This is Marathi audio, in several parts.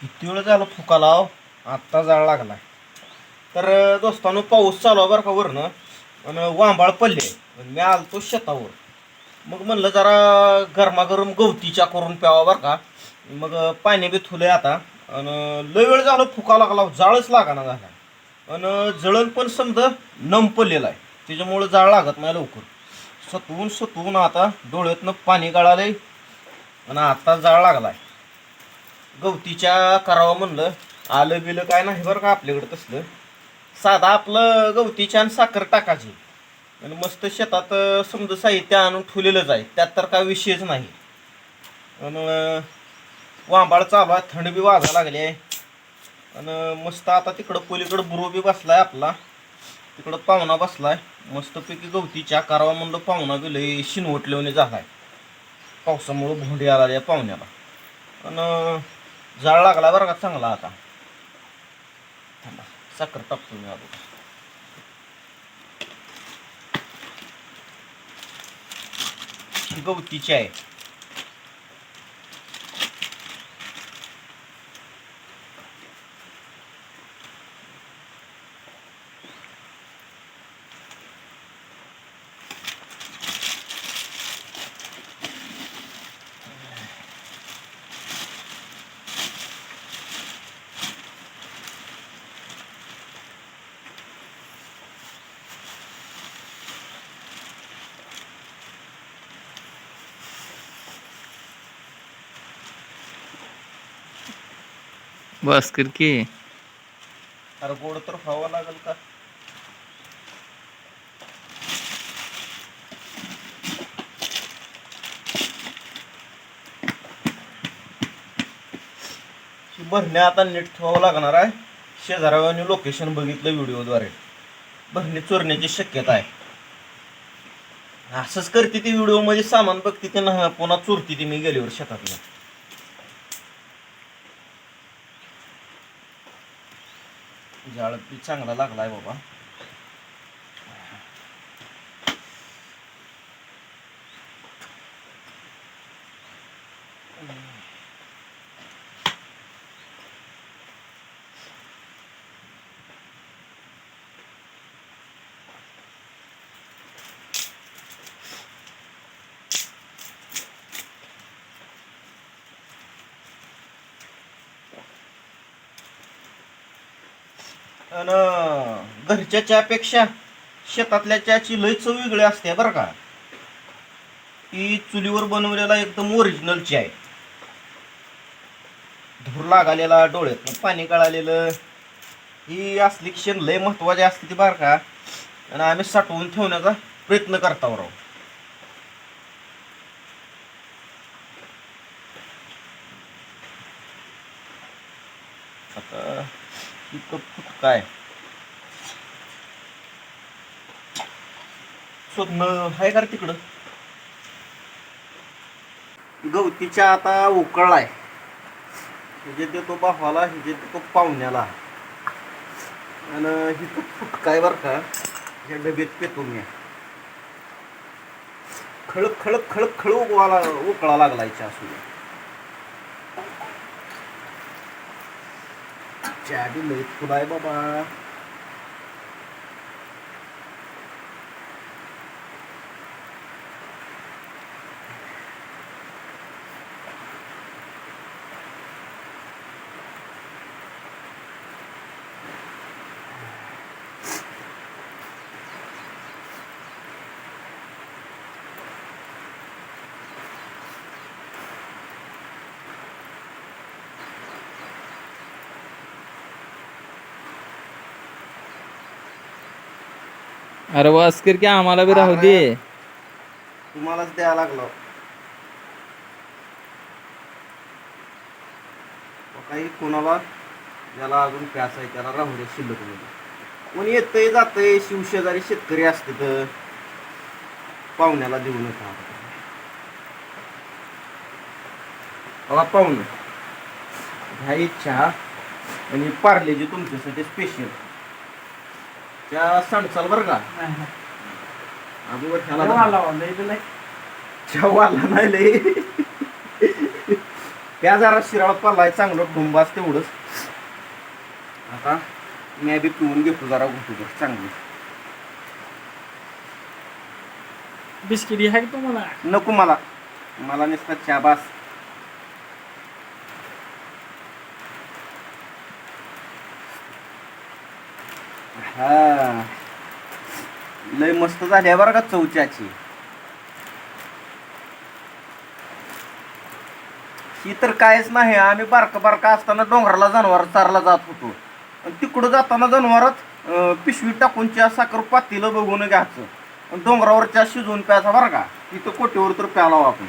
किती वेळ झालं फुका लाव हो? आत्ता जाळ लागला तर अं, दोस्तांनो पाऊस चालू बरं का वरनं. आणि वांबाळ पडले. आणि मी आलतो शेतावर. मग म्हणलं जरा गरमागरम गवतीच्या करून प्यावा बरं का. मग पाणी बी थुले आता. आणि लय वेळ झालं फुका लागला हो. जाळच लागाना झाला. आणि जळण पण समजा नम पडलेला आहे. त्याच्यामुळं जाळ लागत नाही लवकर. सतवून सतवून आता डोळ्यातनं पाणी गळालंय. आणि आता जाळ लागलाय. गवतीच्या करावं म्हणलं. आलं बिलं काय नाही बरं का आपल्याकडं तसलं. साधा आपलं गवतीच्या आणि साखर टाकायची. आणि मस्त शेतात समजा साहित्य आणून ठेवलेलंच आहे त्यात तर काय विषयच नाही. आणि वांबाळ चालू आहे थंड बी वाजायला लागली आहे. आणि मस्त आता तिकडं पलीकडं बुरो बी बसला आहे आपला. तिकडं पाहुणा बसला आहे मस्तपैकी गवतीच्या करावा म्हणलं पाहुणा बिलं लय झाला आहे पावसामुळं भोंडी आला या पाहुण्याला. आणि जाळ लागला बरं का चांगला आता. थांबा साखर टाकतो मी अगोदर. ही गवतीची आहे. बस कर की. अरे गोड तर खावा लागेल का? भरणे आता नीट ठेवावं लागणार आहे. शेजाऱ्याने लोकेशन बघितलं व्हिडिओद्वारे. भरणे चोरण्याची शक्यता आहे. असंच करते ती व्हिडिओमध्ये सामान बघते ते नाही पुन्हा चोरती ती मी गेल्यावर शेतातलं जाळ बी चांगला लागलाय बाबा. आणि घरच्या चहापेक्षा शेतातल्या चहाची लय चव वेगळी असते बरं का. ही चुलीवर बनवलेला एकदम ओरिजिनल चहा आहे. धूर लागालेला डोळ्यात पाणी गळालेलं. ही असली क्षण लय महत्वाची असते ती बरं का. आणि आम्ही साठवून ठेवण्याचा प्रयत्न करता राहू इतकं कप काय? स्वप्न आहे का तिकडं? गवतीच्या आता उकळलाय. हिजे देतो बापाला हिजे देतो पाहुण्याला. आणि हिथं फुटकाय बर का ह्या डब्यात पेतो मी. खळक खळक खळक खळ उगवाला उकळा लागला याच्या असू चहा बी लई फुलाय बाबा अरे वास्कर की आम्हाला बी राहू दे. तुम्हालाच द्यायला लागलो. काही कोणाला ज्याला अजून प्यास आहे त्याला राहू दे शिल्लकमध्ये. कोणी येतंय जातंय शिवशेजारी शेतकरी असते तर पाहुण्याला देऊ नका. मला पाहुणं ह्या इच्छा आणि पार्लेजी तुमच्यासाठी स्पेशल त्या सांडचाल बरं का? अगोदर चहा वाला नाही. लय त्या जरा शिराळ पडलाय चांगलं डुंबाच तेवढंच. आता मी बी पिऊन घेतो जरा गुंठूभर चांगली. बिस्किटी आहे का तुम्हाला? नको मला. मला नुसता चहा बास. हा. लय मस्त झाली आहे बरं का चौच्याची. ही तर कायच नाही आम्ही बारका बारका असताना डोंगराला जनावर चारला जात होतो. आणि तिकडं जाताना जनावरात पिशवी टाकून चहा साखर पातीला बघून घ्यायचं. आणि डोंगरावर चहा शिजवून प्यायचा बरं का इथं कोटीवर तर प्यायला आपण.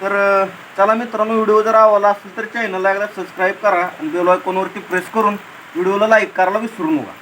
तर चला मित्रांनो व्हिडिओ जर आवडला असेल तर चॅनलला एकदा सबस्क्राईब करा आणि बेल आयकॉनवरती प्रेस करून व्हिडिओला लाईक करायला विसरू नका.